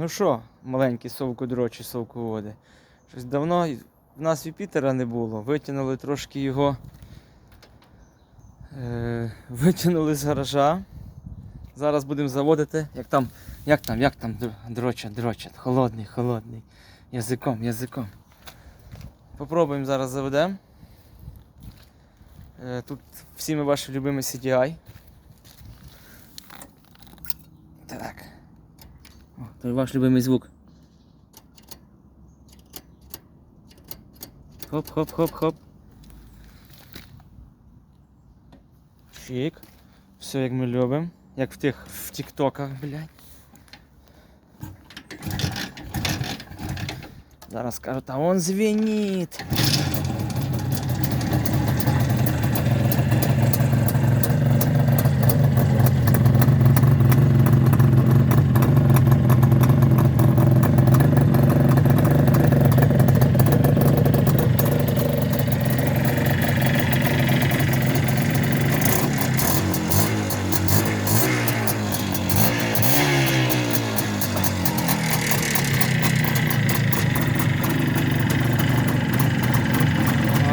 Ну що, маленькі совкодрочі, совководи. Щось давно в нас Юпітера не було. Витягнули трошки його. Е, витягнули з гаража. Зараз будемо заводити. Як там, як там, як там др- дрочать, дрочать. Холодний, холодний. Язиком, язиком. Попробуємо зараз заведемо. Е, тут всі ми ваші любимі CDI. Так. Той ваш любимий звук. Хоп, хоп, хоп, хоп. Чик. Все як ми любимо. Як в тих в тіктоках, блядь. Зараз скажу, та он звенит.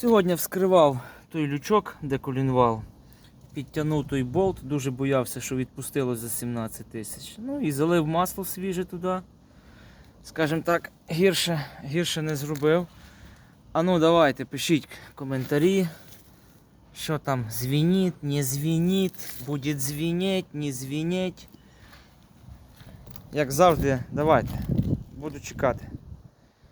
Сьогодні вскривав той лючок, де колінвал. Підтягнув той болт, дуже боявся, що відпустило за 17 тисяч. Ну і залив масло свіже туди. Скажімо так, гірше, гірше не зробив. А ну давайте, пишіть коментарі. Що там звенить, не звенить, буде звенеть, не звенеть. Як завжди, давайте. Буду чекати.